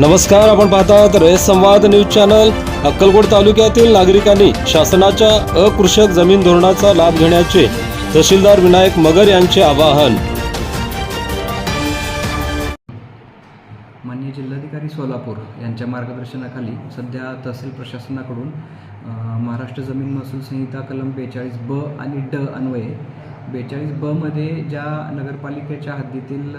नमस्कार आपण पाहतात रयत संवाद न्यूज चॅनल. अक्कलकोट तालुक्यातील नागरिकांनी शासनाच्या अकृषक जमीन धोरणाचा लाभ घेण्याचे तहसीलदार विनायक मगर यांचे आवाहन. माननीय जिल्हाधिकारी सोलापूर यांच्या मार्गदर्शनाखाली सध्या तहसील प्रशासनाकडून महाराष्ट्र जमीन महसूल संहिता कलम बेचाळीस ब आणि ड अन्वये. बेचाळीस बमध्ये ज्या नगरपालिकेच्या हद्दीतील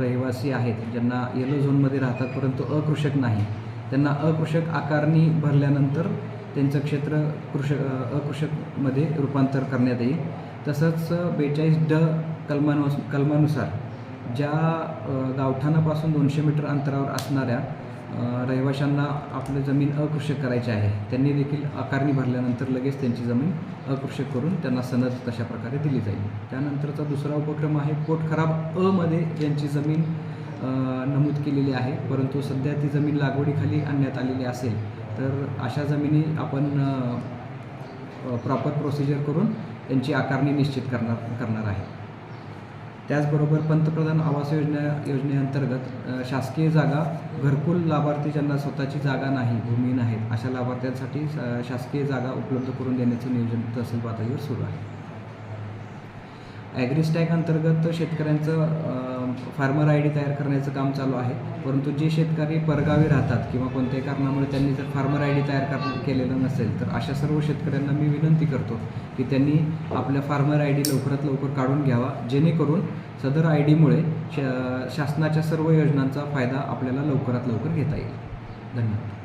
रहिवासी आहेत ज्यांना येलो झोनमध्ये राहतात परंतु अकृषक नाही. त्यांना अकृषक आकारणी भरल्यानंतर त्यांचं क्षेत्र कृषक अकृषकमध्ये रूपांतर करण्यात येईल. तसंच बेचाळीस ड कलमानु कलमानुसार ज्या गावठाणापासून दोनशे मीटर अंतरावर असणाऱ्या रहिवाशांना आपलं जमीन अकृषक करायची आहे. त्यांनी देखील आकारणी भरल्यानंतर लगेच त्यांची जमीन अकृषक करून त्यांना सनद तशा प्रकारे दिली जाईल. त्यानंतरचा दुसरा उपक्रम आहे पोट खराब अमध्ये ज्यांची जमीन नमूद केलेली आहे. परंतु सध्या ती जमीन लागवडीखाली आणण्यात आलेली असेल तर अशा जमिनी आपण प्रॉपर प्रोसिजर करून त्यांची आकारणी निश्चित करणार करणार आहे. त्याचबरोबर पंतप्रधान आवास योजना योजनेअंतर्गत शासकीय जागा घरकुल लाभार्थी ज्यांना स्वतःची जागा नाही भूमिहीन आहेत अशा लाभार्थ्यांसाठी शासकीय जागा उपलब्ध करून देण्याचं नियोजन तहसील पातळीवर सुरू आहे. ॲग्रिस्टॅक अंतर्गत शेतकऱ्यांचं फार्मर आय डी तयार करण्याचं काम चालू आहे. परंतु जे शेतकरी परगावी राहतात किंवा कोणत्याही कारणामुळे त्यांनी जर फार्मर आय डी तयार कर केलेलं नसेल तर अशा सर्व शेतकऱ्यांना मी विनंती करतो की त्यांनी आपल्या फार्मर आय डी लवकरात लवकर काढून घ्यावा जेणेकरून सदर आय डीमुळे श शासनाच्या सर्व योजनांचा फायदा आपल्याला लवकरात लवकर घेता येईल. धन्यवाद.